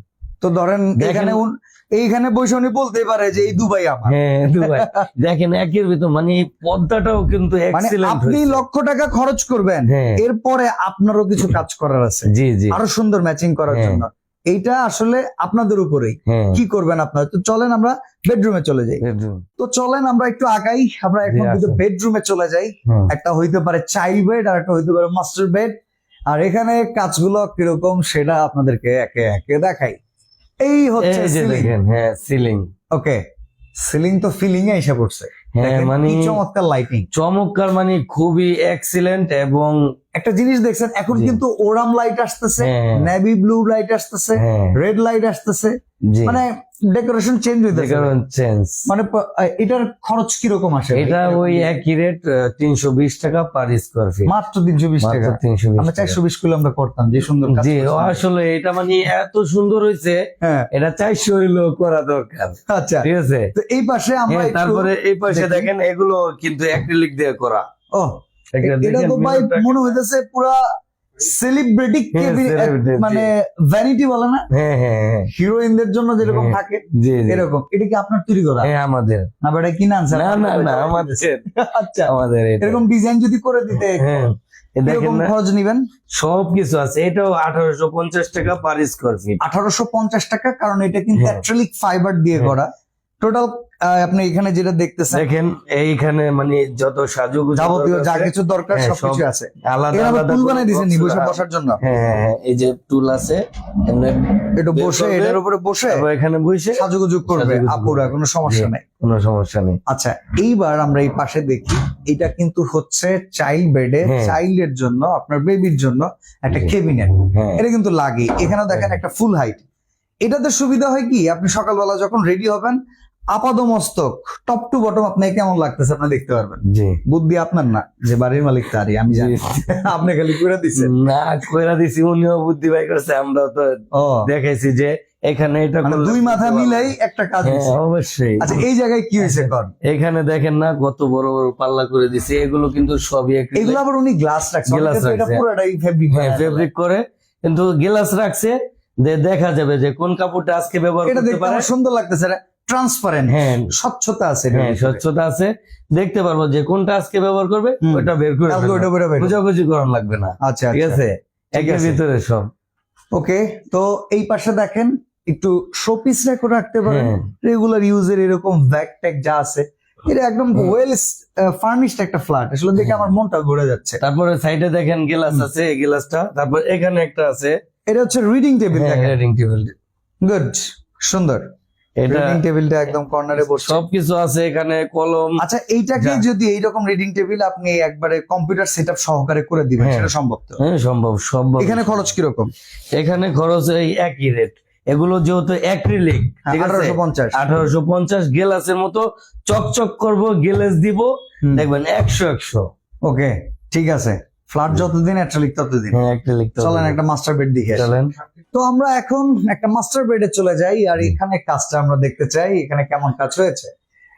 Speaker 2: তো ধরেন এখানে উন- এইখানে বসে উনি বলতে পারে যে এই দুবাই আমার।
Speaker 1: হ্যাঁ দুবাই। দেখেন একের ভিতর মানে এই পদ্মাটাও কিন্তু
Speaker 2: মানে
Speaker 1: এক্সিলেন্ট
Speaker 2: আপনি লক্ষ টাকা খরচ করবেন।
Speaker 1: হ্যাঁ।
Speaker 2: এরপরে আপনারও কিছু কাজ করার আছে।
Speaker 1: জি জি।
Speaker 2: আরও সুন্দর ম্যাচিং করার
Speaker 1: হ্যাঁ।
Speaker 2: জন্য। এইটা আসলে আপনাদের উপরেই।
Speaker 1: হ্যাঁ।
Speaker 2: কি করবেন আপনারা? তো চলেন আমরা বেডরুমে চলে যাই। তো চলেন আমরা একটু আগাই। আমরা এখন কিন্তু বেডরুমে চলে যাই। একটা হইতে পারে চাইল্ড বেড আর একটা হইতে পারে মাস্টার বেড আর এখানে কাজগুলো কীরকম সেটা আপনাদেরকে একে একে দেখাই। এই হচ্ছে
Speaker 1: দেখেন হ্যাঁ সিলিং
Speaker 2: ওকে সিলিং তো ফিলিং এ এসে পড়ছে।
Speaker 1: হ্যাঁ মানে
Speaker 2: চমৎকার লাইটিং
Speaker 1: চমৎকার মানে খুবই এক্সিলেন্ট এবং
Speaker 2: একটা জিনিস দেখছেন এখন কিন্তু ওরাম লাইট আসতেছে
Speaker 1: হ্যাঁ।
Speaker 2: নেভি ব্লু লাইট আসতেছে
Speaker 1: হ্যাঁ।
Speaker 2: রেড লাইট আসতেছে মানে ডেকোরেশন চেঞ্জ হইতেছে।
Speaker 1: চেঞ্জ
Speaker 2: মানে এটার খরচ কীরকম আসে?
Speaker 1: এটা ওই একই রেট তিনশো বিশ টাকা পার স্কোয়ার ফিট
Speaker 2: মাত্র তিনশো বিশ টাকা।
Speaker 1: তিনশো
Speaker 2: আমরা চারশো বিশ কিলো আমরা করতাম যে সুন্দর কাজ
Speaker 1: জি আসলে এটা মানে এত সুন্দর হয়েছে
Speaker 2: হ্যাঁ।
Speaker 1: এটা চারশো হইলেও করা দরকার।
Speaker 2: আচ্ছা।
Speaker 1: ঠিক আছে?
Speaker 2: তো এই পাশে আমরা
Speaker 1: হ্যাঁ, তারপরে এই পাশে দেখেন এগুলো কিন্তু অ্যাক্রিলিক দিয়ে করা।
Speaker 2: ও
Speaker 1: এটা
Speaker 2: এটা তো ভাই মনে হইতেছে পুরা সেলিব্রিটি
Speaker 1: হ্যাঁ,
Speaker 2: মানে ভ্যানিটি বলে না?
Speaker 1: হ্যাঁ হ্যাঁ হ্যাঁ
Speaker 2: হিরোইনদের জন্য যেরকম
Speaker 1: হ্যাঁ,
Speaker 2: থাকে এরকম। এটা কি আপনার তৈরি করা?
Speaker 1: হ্যাঁ আমাদের।
Speaker 2: না বেটা কিনে আনছেন
Speaker 1: না না না আমাদের।
Speaker 2: আচ্ছা।
Speaker 1: আমাদের
Speaker 2: এরকম ডিজাইন যদি করে দিতে
Speaker 1: হ্যাঁ। দেখেন
Speaker 2: এরকম খরচ নিবেন?
Speaker 1: সব কিছু আছে। এটাও আঠারোশো পঞ্চাশ টাকা পার স্কোয়ার ফিট
Speaker 2: আঠারোশো পঞ্চাশ টাকা কারণ এটা কিন্তু
Speaker 1: হ্যাঁ।
Speaker 2: অ্যাক্রিলিক ফাইবার দিয়ে
Speaker 1: হ্যাঁ।
Speaker 2: করা। টোটাল আপনি এখানে যেটা দেখতেছেন
Speaker 1: দেখেন এইখানে মানে যত সাজুগুজু
Speaker 2: যাবতীয় যা কিছু দরকার
Speaker 1: হ্যাঁ,
Speaker 2: সবকিছু আছে।
Speaker 1: আলাদা আলাদা
Speaker 2: টুল বানাই দিয়েছেন বসে বসার জন্য।
Speaker 1: হ্যাঁ হ্যাঁ হ্যাঁ, এই যে টুল আছে এমনি
Speaker 2: একটু বসে এটার উপরে বসে
Speaker 1: এখানে বসে
Speaker 2: সাজুগুজু করবে। আপুরা কোনো সমস্যা। নেই।
Speaker 1: কোনো সমস্যা নেই।
Speaker 2: আচ্ছা এইবার আমরা এই পাশে দেখি এটা কিন্তু হচ্ছে চাইল্ড বেডে। চাইল্ডের জন্য আপনার বেবির জন্য একটা কেবিনেট এটা কিন্তু লাগে এখানে দেখেন একটা ফুল হাইট। এটাতে সুবিধা হয় কি আপনি সকালবেলা যখন রেডি হবেন আপাদমস্তক টপ টু বটম আপনাকে কেমন লাগতেছে আপনি দেখতে পারবেন।
Speaker 1: জি।
Speaker 2: বুদ্ধি আপনার না যে বাড়ির মালিক তারই আমি জানি। আপনি খালি করে দিচ্ছেন
Speaker 1: না কইরা দিছি উনিও বুদ্ধি বাই করছে আমরা তো দেখাইছি যে এখানে এটা
Speaker 2: মানে দুই মাথা মিলাই একটা কাজ।
Speaker 1: হ্যাঁ অবশ্যই।
Speaker 2: আচ্ছা এই জায়গায় কি হয়েছে কর
Speaker 1: এখানে দেখেন না কত বড় বড় পাল্লা করে দিছে এগুলো কিন্তু সবই।
Speaker 2: এগুলো আবার উনি গ্লাস রাখছে তো এটা। পুরোটাই ফেব্রিক
Speaker 1: ফেব্রিক করে কিন্তু গ্লাস রাখছে যে দেখা যাবে যে কোন কাপড়টা আজকে ব্যবহার করতে পারে।
Speaker 2: সুন্দর লাগতেছে ট্রান্সপারেন্ট
Speaker 1: হ্যাঁ।
Speaker 2: স্বচ্ছতা আছে
Speaker 1: হ্যাঁ স্বচ্ছতা আছে। দেখতে পারব যে কোনটা আজকে ব্যবহার করবে ওটা বের করে
Speaker 2: ওটা বেরোবে।
Speaker 1: খোঁজাখুঁজি করার লাগবে না।
Speaker 2: আচ্ছা
Speaker 1: ঠিক
Speaker 2: আচ্ছা।
Speaker 1: আছে? একের ভিতরে সব।
Speaker 2: ওকে তো এই পাশে দেখেন একটু শোপিস রেখে রাখতে পারেন।
Speaker 1: হ্যাঁ।
Speaker 2: রেগুলার ইউজের এরকম ব্যাগ ট্যাগ যা আছে এটা একদম। ওয়েল ফার্নিশড একটা ফ্ল্যাট আসলে দেখে
Speaker 1: হ্যাঁ।
Speaker 2: আমার মনটা ঘুরে যাচ্ছে।
Speaker 1: তারপরে সাইডে দেখেন গ্লাস আছে এই গ্লাসটা তারপর এখানে একটা আছে।
Speaker 2: এটা হচ্ছে রিডিং টেবিল
Speaker 1: হ্যাঁ, reading table।
Speaker 2: গুড সুন্দর।
Speaker 1: এটা
Speaker 2: রিডিং টেবিলটা একদম কর্নারে বসে।
Speaker 1: সবকিছু আছে এখানে কলম
Speaker 2: আচ্ছা এইটাকে যদি এইরকম রিডিং টেবিল আপনি একবারে কম্পিউটার সেটআপ সহকারে করে দিবেন
Speaker 1: হ্যাঁ।
Speaker 2: সেটা সম্ভব তো?
Speaker 1: হ্যাঁ সম্ভব সম্ভব।
Speaker 2: এখানে খরচ কীরকম?
Speaker 1: এখানে খরচ এই একই রেট এগুলো যেহেতু অ্যাক্রিলিক ঠিক আছে?
Speaker 2: আঠারোশো পঞ্চাশ।
Speaker 1: আঠারোশো পঞ্চাশ গেলাসের মতো চকচক করব গেলাস দিব। দেখবেন একশো একশো।
Speaker 2: ওকে ঠিক আছে। ফ্ল্যাট যতদিন অ্যাট্রালিক ততদিন।
Speaker 1: হ্যাঁ অ্যাক্রিলিক তো
Speaker 2: চলেন একটা মাস্টার বেড দেখে
Speaker 1: চলেন।
Speaker 2: তো আমরা এখন একটা মাস্টার বেডে চলে যাই আর এখানে কাজটা আমরা দেখতে চাই এখানে কেমন কাজ হয়েছে।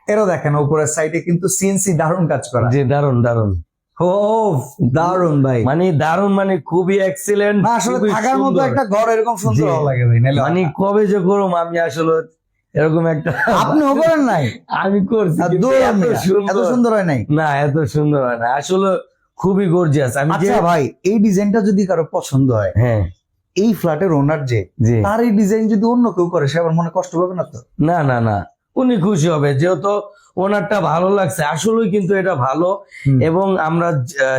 Speaker 2: এরও দেখেন উপরের সাইডে কিন্তু সিএনসি দারুণ কাজ করা।
Speaker 1: জি দারুণ দারুণ
Speaker 2: ও দারুণ ভাই।
Speaker 1: মানে দারুণ মানে খুবই এক্সিলেন্ট
Speaker 2: আসলে থাকার মতো একটা ঘর এরকম সুন্দর লাগে ভাই
Speaker 1: মানে কবে যে করুম আমি আসলে এরকম একটা
Speaker 2: আপনিও করেন নাই?
Speaker 1: আমি করছি এত সুন্দর।
Speaker 2: সুন্দর হয় নাই।
Speaker 1: না এত সুন্দর হয় না। আসলে খুবই গর্জিয়াস আমি
Speaker 2: আচ্ছা ভাই এই ডিজাইনটা যদি কারও পছন্দ হয়
Speaker 1: হ্যাঁ।
Speaker 2: এই ফ্ল্যাটের ওনার যে তার এই ডিজাইন যদি অন্য কেউ করে সে আবার মনে কষ্ট পাবে না তো?
Speaker 1: না না না। উনি খুশি হবে। যেহেতু ওনারটা ভালো লাগছে আসলেই কিন্তু এটা ভালো। এবং আমরা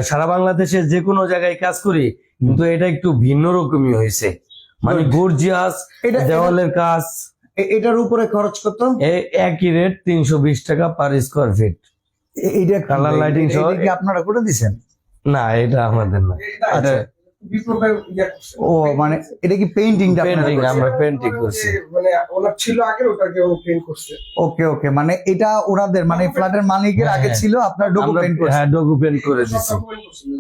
Speaker 1: সারা বাংলাদেশে যে কোনো জায়গায় কাজ করি কিন্তু এটা একটু ভিন্ন রকমই হয়েছে। মানে গর্জিয়াস
Speaker 2: এটা
Speaker 1: দেওয়ালের কাজ।
Speaker 2: এটার উপরে খরচ কত?
Speaker 1: একই রেট তিনশো বিশ টাকা পার স্কোয়ার ফিট
Speaker 2: এইটা কালার
Speaker 1: লাইটিং সহ-
Speaker 2: কি আপনারা করে দিছেন
Speaker 1: না এটা আমাদের না।
Speaker 2: আচ্ছা।
Speaker 3: করছে।
Speaker 2: ও মানে এটা কি পেইন্টিংটা
Speaker 1: পেন্টিং আমরা পেন্টিং করছি।
Speaker 3: মানে ওনার ছিল আগে ওটাকে উনি পেন্ট করছে।
Speaker 2: ওকে ওকে মানে এটা ওনাদের মানে ফ্ল্যাটের মালিকের আগে
Speaker 1: হ্যাঁ।
Speaker 2: ছিল আপনার ডোকো পেইন্ট করছে
Speaker 1: হ্যাঁ ডোকু পেন্ট করে দিছি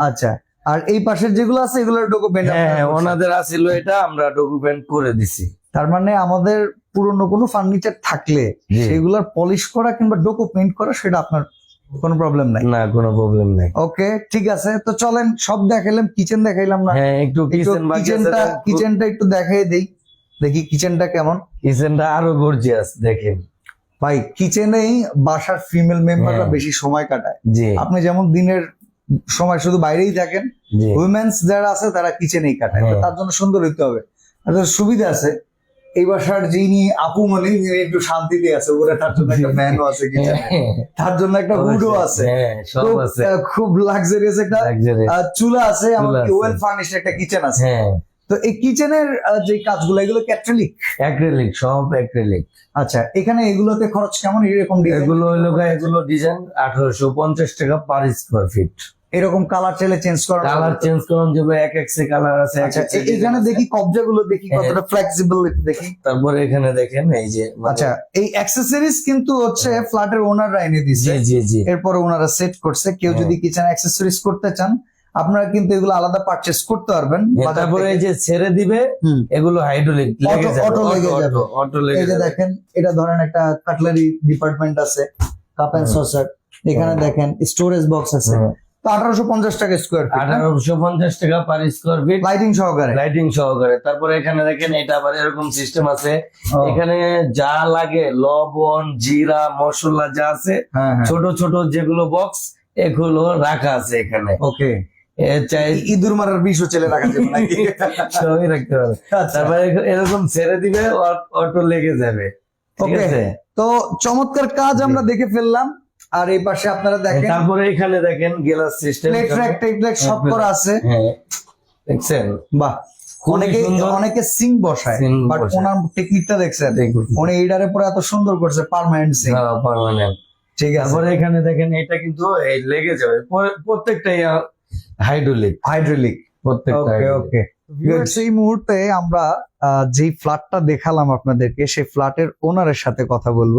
Speaker 2: আচ্ছা আর এই পাশের যেগুলো আছে এগুলোর ডোকো পেইন্ট
Speaker 1: হ্যাঁ হ্যাঁ ওনাদের আসিল এটা আমরা ডোকু পেন্ট করে দিছি।
Speaker 2: তার মানে আমাদের পুরনো কোনো ফার্নিচার থাকলে। সেগুলোর পলিশ করা কিংবা ডোকো পেইন্ট করা সেটা আপনার কোনো প্রবলেম নাই?
Speaker 1: না কোনো প্রবলেম নাই।
Speaker 2: ওকে ঠিক আছে। তো চলেন সব দেখাইলাম কিচেন দেখাইলাম না।
Speaker 1: হ্যাঁ একটু কিচেন
Speaker 2: কিচেনটা কিচেনটা একটু দেখাই দেই। দেখি কিচেনটা কেমন।
Speaker 1: কিচেনটা আরও গর্জিয়াস দেখেন।
Speaker 2: ভাই কিচেনেই বাসার ফিমেল মেম্বাররা
Speaker 1: হ্যাঁ।
Speaker 2: বেশি সময় কাটায়। আপনি যেমন দিনের সময় শুধু বাইরেই থাকেন উইমেন্স যারা আছে তারা কিচেনেই কাটায়।
Speaker 1: হ্যাঁ।
Speaker 2: তার জন্য সুন্দর হইতে হবে। সুবিধা আছে। এই বাসার যিনি আপু মনি একটু শান্তিতে আছে। ওরা তার জন্য একটা ফ্যানও আছে তার জন্য একটা হুডও আছে।
Speaker 1: হ্যাঁ
Speaker 2: খুব, লাক্সারিয়াস একটা চুলা আছে এমনকি ওয়েল ফার্নিশ একটা কিচেন আছে।
Speaker 1: হ্যাঁ।
Speaker 2: তো এই কিচেনের যে কাজগুলো এগুলো ক্যাট্রিলিক
Speaker 1: অ্যাক্রিলিক সব অ্যাক্রিলিক
Speaker 2: আচ্ছা এখানে এগুলোতে খরচ কেমন? এরকম?
Speaker 1: এগুলো হইল গা, এগুলো ডিজাইন আঠারোশো পঞ্চাশ টাকা পার স্কোয়ার ফিট
Speaker 2: এরকম কালার চাইলে চেঞ্জ করা
Speaker 1: কালার চেঞ্জ করুন যাবে এক এক সে কালার আছে
Speaker 2: আচ্ছা এখানে দেখি কবজা গুলো দেখি
Speaker 1: হ্যাঁ।
Speaker 2: কতটা ফ্লেক্সিবল দেখি।
Speaker 1: তারপরে এখানে দেখেন এই যে মানে-
Speaker 2: আচ্ছা এই অ্যাক্সেসরিজ কিন্তু হচ্ছে ফ্ল্যাটের ওনাররা এনে দিচ্ছে
Speaker 1: জি জি জি।
Speaker 2: এরপরে ওনারা সেট করছে। কেউ
Speaker 1: হ্যাঁ।
Speaker 2: যদি কিচেন অ্যাক্সেসরিজ করতে চান আপনারা কিন্তু এগুলো আলাদা পারচেজ করতে পারবেন।
Speaker 1: হ্যাঁ, তারপরে এই যে ছেড়ে দিবে এগুলো হাইড্রোলিক লেগে যাবে।
Speaker 2: auto লেগে যাবে।
Speaker 1: অটো লেগে
Speaker 2: এই যে দেখেন এটা ধরেন একটা কাটলারি ডিপার্টমেন্ট আছে কাপ এন্ড। সসার এখানে দেখেন স্টোরেজ বক্স আছে।
Speaker 1: হ্যাঁ।
Speaker 2: তো আঠারোশো পঞ্চাশ টাকা স্কোয়ার ফিট
Speaker 1: আঠারোশো পঞ্চাশ টাকা পার স্কোয়ার ফিট
Speaker 2: লাইটিং সহকারে?
Speaker 1: লাইটিং সহকারে। তারপরে এখানে দেখেন এটা আবার এরকম সিস্টেম আছে। এখানে যা লাগে লবণ জিরা মশলা যা আছে
Speaker 2: হ্যাঁ হ্যাঁ।
Speaker 1: ছোট ছোট যেগুলো বক্স এগুলো রাখা আছে এখানে।
Speaker 2: ওকে।
Speaker 1: চাই
Speaker 2: ইঁদুর মারার বিষও চলে রাখা যাবে
Speaker 1: সবই রাখতে পারবে
Speaker 2: আচ্ছা।
Speaker 1: তারপরে এরকম ছেড়ে দিবে অটো লেগে যাবে। ঠিক আছে?
Speaker 2: তো চমৎকার কাজ আমরা দেখে ফেললাম। আর এই পাশে আপনারা দেখেন
Speaker 1: তারপরে এখানে দেখেন গ্লাস সিস্টেম
Speaker 2: প্লেট ফ্ল্যাগ টেক সব করা আছে।
Speaker 1: হ্যাঁ দেখছেন?
Speaker 2: বাহ অনেকে। অনেকে সিং বসায় বাট ওনার টেকনিকটা দেখছেন। উনি এইটারে পরে এত সুন্দর করছে পার্মানেন্ট সিং।
Speaker 1: পার্মানেন্ট
Speaker 2: ঠিক আছে।
Speaker 1: তারপরে এখানে দেখেন এটা কিন্তু এই লেগে যাবে। প্রত্যেকটাই হাইড্রোলিক
Speaker 2: হাইড্রোলিক
Speaker 1: প্রত্যেকটা
Speaker 2: ওকে ওকে এই মুহূর্তে আমরা আহ, যেই ফ্ল্যাটটা দেখালাম আপনাদেরকে সেই ফ্ল্যাটের ওনারের সাথে কথা বলব।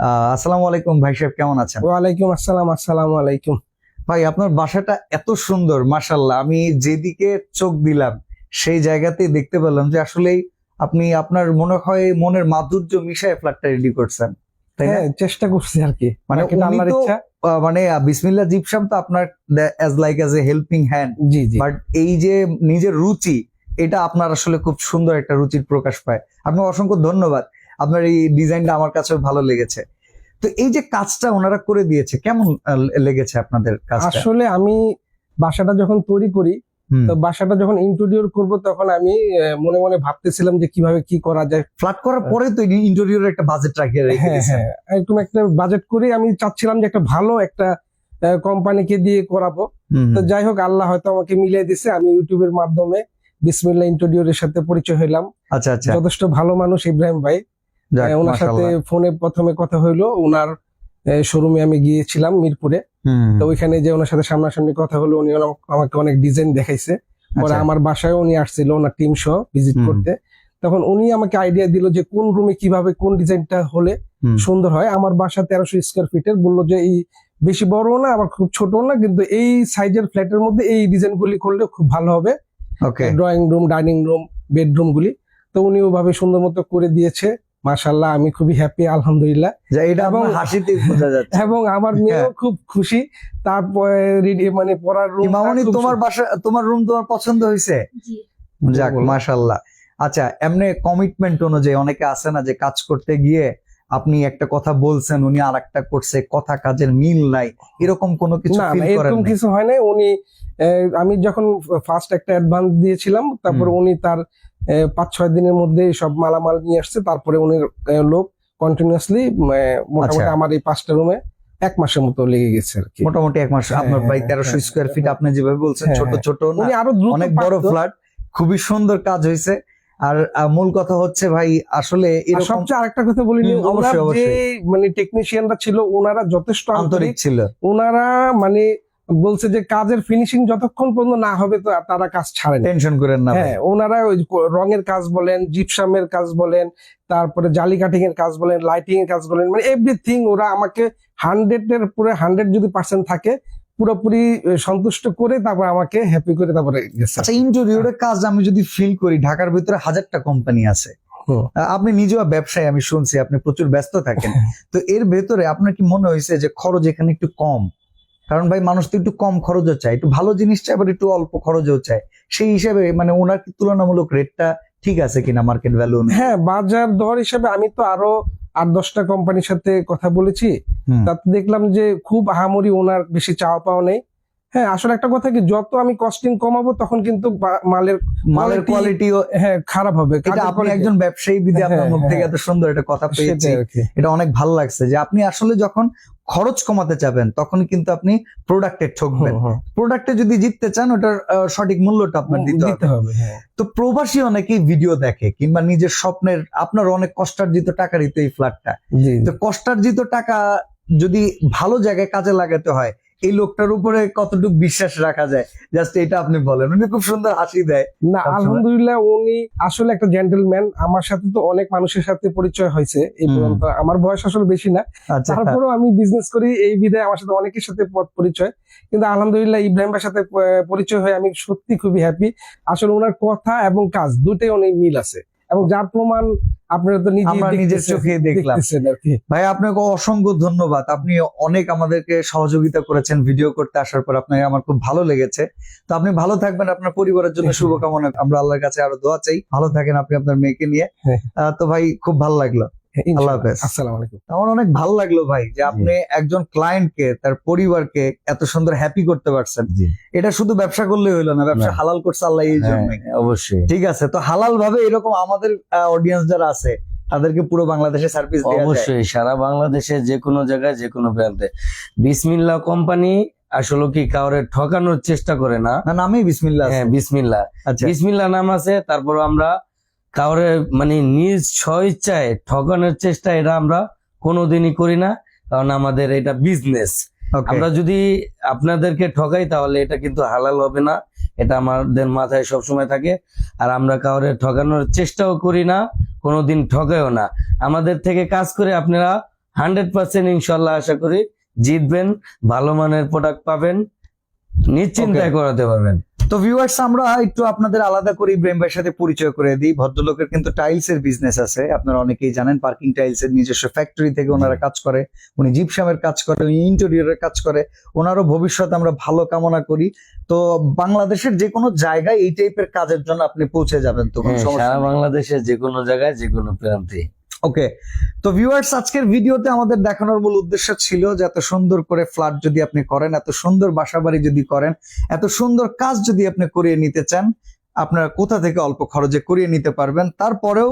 Speaker 2: আসসালামু আলাইকুম ভাই সাহেব কেমন আছেন?
Speaker 3: ওয়ালাইকুম আসসালাম আসসালামু আলাইকুম।
Speaker 2: ভাই আপনার বাসাটা এত সুন্দর মাশাল্লাহ আমি যেদিকে চোখ দিলাম সেই জায়গাতেই দেখতে পেলাম যে আসলেই আপনি আপনার মনে হয় মনের মাধুর্য মিশায় ফ্ল্যাটটা রেডি করছেন
Speaker 3: হ্যাঁ চেষ্টা করছি আর কি।
Speaker 2: মানে
Speaker 3: আল্লাহর ইচ্ছা।
Speaker 2: মানে আহ, বিসমিল্লাহ জিপসাম তো আপনার as like as a helping hand
Speaker 3: জি জি।
Speaker 2: বাট এই যে নিজের রুচি এটা আপনার আসলে খুব সুন্দর একটা রুচির প্রকাশ পায়। আপনাকে অসংখ্য ধন্যবাদ। আপনার এই ডিজাইনটা আমার কাছে ভালো লেগেছে। তো এই যে কাজটা ওনারা করে দিয়েছে কেমন লেগেছে আপনাদের কাজটা?
Speaker 3: আসলে আমি বাসাটা যখন তৈরি করি তো বাসাটা যখন ইন্ট্রোডিউর করব তখন আমি মনে মনে ভাবতেছিলাম যে কীভাবে কি করা যায়।
Speaker 2: ফ্ল্যাট করার পরে তো ইন্টেরিয়র একটা বাজেট রেখে
Speaker 3: হ্যাঁ। হ্যাঁ একদম একটা বাজেট করে আমি চাচ্ছিলাম যে একটা ভালো একটা কোম্পানিকে দিয়ে করাবো। তো যাই হোক আল্লাহ হয়তো আমাকে মিলিয়ে দিছে আমি ইউটিউবের মাধ্যমে বিসমিল্লা ইন্ট্রোডিউরের সাথে পরিচয় হইলাম।
Speaker 2: আচ্ছা আচ্ছা।
Speaker 3: যথেষ্ট ভালো মানুষ ইব্রাহিম ভাই। ওনার সাথে ফোনে প্রথমে কথা হইল ওনার শোরুমে আমি গিয়েছিলাম মিরপুরে। তো ওইখানে যে ওনার সাথে সামনাসামনি কথা হলো উনি আমাকে- অনেক ডিজাইন দেখাইছে। পরে
Speaker 2: আচ্ছা,
Speaker 3: আমার বাসায় উনি আসছিল ওনার টিম সহ ভিজিট করতে। তখন উনি আমাকে আইডিয়া দিল যে কোন রুমে কীভাবে কোন ডিজাইনটা হলে সুন্দর হয়। আমার বাসা তেরোশো স্কোয়ার ফিটের বলল যে এই বেশি বড় না আবার খুব ছোট না কিন্তু এই সাইজের ফ্ল্যাটের মধ্যে এই ডিজাইন গুলি করলে খুব ভালো হবে।
Speaker 2: Okay
Speaker 3: drawing room dining room bedroom গুলি তো উনি ওভাবে সুন্দর মতো করে দিয়েছে। মাশাল্লাহ আমি খুবই হ্যাপি আলহামদুলিল্লাহ।
Speaker 2: এটা
Speaker 3: এবং-
Speaker 2: হাসিতে বোঝা যাচ্ছে।
Speaker 3: এবং আমার মেয়েও
Speaker 2: হ্যাঁ।
Speaker 3: খুব খুশি। তারপরে মানে পড়ার রুম
Speaker 2: মামনি তোমার বাসা তোমার রুম তোমার পছন্দ হয়েছে?
Speaker 4: জি।
Speaker 2: যাক। মাশাল্লাহ আচ্ছা এমনি কমিটমেন্ট অনুযায়ী অনেকে আছে না যে কাজ করতে গিয়ে আপনি একটা কথা বলছেন উনি আর একটা করছে কথা কাজের মিল নাই। এরকম কোনো কিছু
Speaker 3: না
Speaker 2: ফিল
Speaker 3: না এরকম কিছু হয় নাই। উনি আমি যখন ফার্স্ট একটা অ্যাডভান্স দিয়েছিলাম তারপর উনি তার পাঁচ ছয় দিনের মধ্যে সব মালামাল নিয়ে আসছে। তারপরে উনি লোক কন্টিনিউয়াসলি মোটামুটি
Speaker 2: আচ্ছা।
Speaker 3: আমার এই পাঁচটা রুমে এক মাসের মতো লেগে গেছে আর কি।
Speaker 2: মোটামুটি এক মাস
Speaker 3: হ্যাঁ,
Speaker 2: আপনার প্রায়
Speaker 3: হ্যাঁ,
Speaker 2: তেরোশো স্কোয়ার ফিট
Speaker 3: হ্যাঁ।
Speaker 2: আপনি যেভাবে বলছেন ছোট। ছোট
Speaker 3: উনি আরও
Speaker 2: অনেক বড় ফ্ল্যাট খুবই সুন্দর কাজ হয়েছে। আর মূল কথা হচ্ছে ভাই আসলে
Speaker 3: সবচেয়ে আরেকটা কথা
Speaker 2: অবশ্যই, অবশ্যই।
Speaker 3: মানে টেকনিশিয়ানরা ছিল ওনারা যথেষ্ট
Speaker 2: আন্তরিক ছিল।
Speaker 3: ওনারা মানে বলছে যে কাজের ফিনিশিং যতক্ষণ পর্যন্ত না হবে তো তারা কাজ ছাড়েন
Speaker 2: টেনশন করেন না
Speaker 3: হ্যাঁ ওনারা ওই রঙের কাজ বলেন জিপসামের কাজ বলেন তারপরে জালি কাটিং এর কাজ বলেন লাইটিং এর কাজ বলেন মানে এভরিথিং ওরা আমাকে হান্ড্রেড এর পুরো হান্ড্রেড যদি পার্সেন্ট থাকে পুরোপুরি সন্তুষ্ট করে তারপর আমাকে হ্যাপি করে তারপরে গেছে।
Speaker 2: আচ্ছা কাজ আমি যদি ফিল করি ঢাকার ভিতরে হাজারটা কোম্পানি আছে। আপনি নিজেও ব্যবসায় আমি শুনছি আপনি প্রচুর ব্যস্ত থাকেন। তো এর ভেতরে আপনার কি মনে হয়েছে যে খরচ এখানে একটু কম? কারণ ভাই মানুষ তো একটু কম খরচও চায় একটু ভালো জিনিস চায় আবার একটু অল্প খরচও চায়। সেই হিসাবে মানে ওনার তুলনামূলক রেটটা ঠিক আছে কিনা মার্কেট ভ্যালু
Speaker 3: হ্যাঁ বাজার দর হিসাবে আমি তো আরও আট দশটা কোম্পানির সাথে কথা বলেছি। তাতে দেখলাম যে খুব আহামরি ওনার বেশি চাওয়া পাওয়া নেই। হ্যাঁ আসলে একটা কথা কি যত আমি কস্টিং কমাবো তখন কিন্তু মালের
Speaker 2: মালের কোয়ালিটিও
Speaker 3: হ্যাঁ খারাপ হবে
Speaker 2: এটা আপনি একজন ব্যবসায়ী বিধে আপনার
Speaker 3: হ্যাঁ,
Speaker 2: মুখ থেকে
Speaker 3: হ্যাঁ।
Speaker 2: এত সুন্দর একটা কথা পেয়েছি। এটা অনেক ভালো লাগছে যে আপনি আসলে যখন খরচ কমাতে চাবেন তখন কিন্তু আপনি প্রোডাক্টে ঠকবেন। প্রোডাক্টে যদি জিততে চান ওটার সঠিক মূল্যটা আপনার দিতে হবে
Speaker 3: হ্যাঁ
Speaker 2: তো প্রবাসী অনেকেই ভিডিও দেখে কিংবা নিজের স্বপ্নের আপনার অনেক কষ্টার্জিত টাকারই দিতে এই ফ্ল্যাটটা তো কষ্টার্জিত টাকা যদি ভালো জায়গায় কাজে লাগাতে হয় এই লোকটার উপরে কতটুকু বিশ্বাস রাখা যায়? জাস্ট এটা আপনি বলেন। উনি খুব সুন্দর হাসি দেয়
Speaker 3: না আলহামদুলিল্লাহ উনি আসলে একটা জেন্টলম্যান আমার সাথে তো অনেক মানুষের সাথে পরিচয় হয়েছে এই পর্যন্ত। আমার বয়স আসলে বেশি না।
Speaker 2: আচ্ছা।
Speaker 3: তারপরেও আমি বিজনেস করি এই বিধায় আমার সাথে অনেকের সাথে পরিচয়। কিন্তু আলহামদুলিল্লাহ ইব্রাহিম ভাইয়ের সাথে পরিচয় হয়ে আমি সত্যি খুবই হ্যাপি আসলে ওনার কথা এবং কাজ দুটোই অনেক মিল আছে। এবং যার প্রমাণ আপনারা তো নিজে
Speaker 2: নিজের চোখে দেখলাম। ভাই আপনাকে অসংখ্য ধন্যবাদ। আপনি অনেক আমাদেরকে সহযোগিতা করেছেন ভিডিও করতে আসার পর আপনাকে আমার খুব ভালো লেগেছে। তো আপনি ভালো থাকবেন আপনার পরিবারের জন্য শুভকামনা। আমরা আল্লাহর কাছে আরও দোয়া চাই। ভালো থাকেন আপনি আপনার মেয়েকে নিয়ে।
Speaker 3: হ্যাঁ।
Speaker 2: আহ, তো ভাই খুব ভালো লাগল। আল্লাহ হাফেজ।
Speaker 3: আসসালামু আলাইকুম।
Speaker 2: আমার অনেক ভালো লাগল ভাই যে আপনি একজন ক্লায়েন্টকে তার পরিবারকে এত সুন্দর হ্যাপি করতে পারছেন। এটা শুধু ব্যবসা করলেই হইল না ব্যবসা হালাল করছে আল্লাহ এই
Speaker 1: হ্যাঁ,
Speaker 2: জন্যই
Speaker 1: অবশ্যই।
Speaker 2: ঠিক আছে তো হালাল ভাবে এরকম আমাদের অডিয়েন্স যারা আছে তাদেরকে পুরো বাংলাদেশে সার্ভিস
Speaker 1: অবশ্যই সারা বাংলাদেশে যে কোনো জায়গায় যে কোনো প্রান্তে। বিসমিল্লা কোম্পানি আসলে কি কাউরে ঠকানোর চেষ্টা করে না?
Speaker 2: না নামেই বিসমিল্লাহ
Speaker 1: হ্যাঁ বিসমিল্লা
Speaker 2: আচ্ছা।
Speaker 1: বিসমিল্লা নাম আছে তারপর আমরা কাউরে মানে নিজ স্বইচ্ছায় ঠকানোর চেষ্টা এটা আমরা কোনোদিনই করি না কারণ আমাদের এটা বিজনেস আমরা যদি আপনাদেরকে ঠকাই তাহলে এটা কিন্তু হালাল হবে না এটা আমাদের মাথায় সবসময় থাকে। আর আমরা কাউরে ঠকানোর চেষ্টাও করি না কোনোদিন ঠকাইও না। আমাদের থেকে কাজ করে আপনারা হান্ড্রেড পার্সেন্ট ইনশাল্লাহ আশা করি জিতবেন ভালো মানের প্রোডাক্ট পাবেন নিশ্চিন্তায় করাতে পারবেন।
Speaker 2: তো ভিউয়ার্স আমরা একটু আপনাদের আলাদা করে ইব্রাহিম ভাইয়ের সাথে পরিচয় করে দিই। ভদ্রলোকের কিন্তু টাইলস এর বিজনেস আছে। আপনারা অনেকেই জানেন পার্কিং টাইলস এর নিজস্ব ফ্যাক্টরি থেকে ওনারা কাজ করে। উনি জিপসামের কাজ করে উনি ইন্টেরিয়রের কাজ করে। ওনারও ভবিষ্যৎ আমরা ভালো কামনা করি। তো বাংলাদেশের যে কোনো জায়গায় এই টাইপের কাজের জন্য আপনি পৌঁছে যাবেন তো
Speaker 1: হ্যাঁ, সারা
Speaker 2: নেই।
Speaker 1: বাংলাদেশে যে কোনো জায়গায় যে কোনো প্রান্তে।
Speaker 2: ওকে তো ভিউয়ার্স আজকের ভিডিওতে আমাদের দেখানোর মূল উদ্দেশ্য ছিল যে এত সুন্দর করে ফ্ল্যাট যদি আপনি করেন, এত সুন্দর বাসাবাড়ি যদি করেন, এত সুন্দর কাজ যদি আপনি করিয়ে নিতে চান, আপনারা কোথা থেকে অল্প খরচে করিয়ে নিতে পারবেন? তারপরেও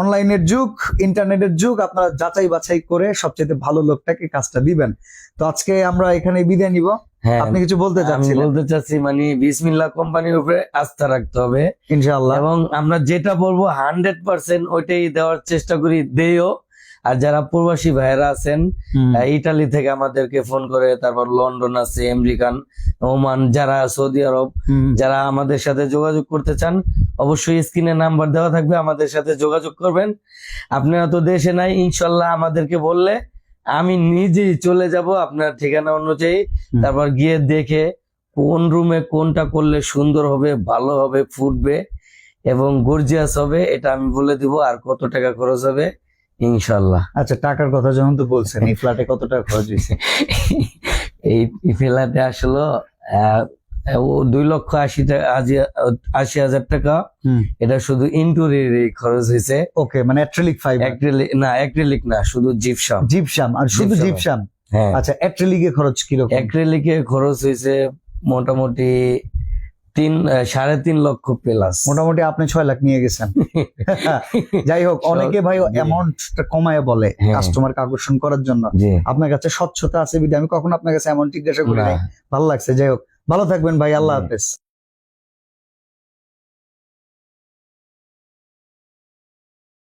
Speaker 2: অনলাইনের যুগ, ইন্টারনেটের যুগ, আপনারা যাচাই বাছাই করে সবচেয়ে ভালো লোকটাকে কাজটা দিবেন। তো আজকে আমরা এখানে বিদায় নিব।
Speaker 1: হ্যাঁ।
Speaker 2: আপনি কিছু বলতে চাচ্ছিলেন?
Speaker 1: বলতে চাচ্ছি মানে বিসমিল্লা কোম্পানির উপরে আস্থা রাখতে হবে।
Speaker 2: ইনশাআল্লাহ।
Speaker 1: এবং আমরা যেটা বলব হান্ড্রেড পার্সেন্ট ওইটাই দেওয়ার চেষ্টা করি দেও আর যারা প্রবাসী ভাইয়েরা আছেন ইটালি থেকে আমাদেরকে ফোন করে তারপর লন্ডন আছে আমেরিকান ওমান যারা সৌদি আরব যারা আমাদের সাথে যোগাযোগ করতে চান অবশ্যই স্ক্রিনে নাম্বার দেওয়া থাকবে আমাদের সাথে যোগাযোগ করবেন। আপনারা তো দেশে নাই ইনশাল্লাহ আমাদেরকে বললে আমি নিজেই চলে যাব আপনার ঠিকানা অনুযায়ী। তারপর গিয়ে দেখে কোন রুমে কোনটা করলে সুন্দর হবে ভালো হবে ফুটবে এবং গর্জিয়াস হবে এটা আমি বলে দিব আর কত টাকা খরচ হবে ইনশাল্লাহ
Speaker 2: আচ্ছা টাকার কথা যখন তো বলছেন এই ফ্ল্যাটে কত টাকা খরচ হয়েছে?
Speaker 1: এই ফ্ল্যাটে আসলো দুই লক্ষ আশি আশি হাজার টাকা। এটা শুধু ইন্টুরির খরচ হয়েছে।
Speaker 2: ওকে মানে অ্যাট্রিলিক ফাইবার
Speaker 1: অ্যাক্রিলিক না অ্যাক্রিলিক না শুধু জিপসাম
Speaker 2: জিপসাম আর শুধু
Speaker 1: জিপসাম। হ্যাঁ।
Speaker 2: আচ্ছা অ্যাট্রিলিকে খরচ কীরকম?
Speaker 1: অ্যাক্রিলিকে খরচ হয়েছে মোটামুটি তিন সাড়ে তিন লক্ষ প্লাস
Speaker 2: মোটামুটি আপনি ছয় লাখ নিয়ে গেছেন। যাই হোক অনেকে ভাই অ্যামাউন্টটা কমায় বলে
Speaker 1: হ্যাঁ।
Speaker 2: কাস্টমারকে আকর্ষণ করার জন্য। আপনার কাছে স্বচ্ছতা আছে বিধে আমি কখনো আপনার কাছে এমন জিজ্ঞাসা করি ভালো লাগছে যাই হোক। ভালো থাকবেন ভাই আল্লাহ হাফেজ।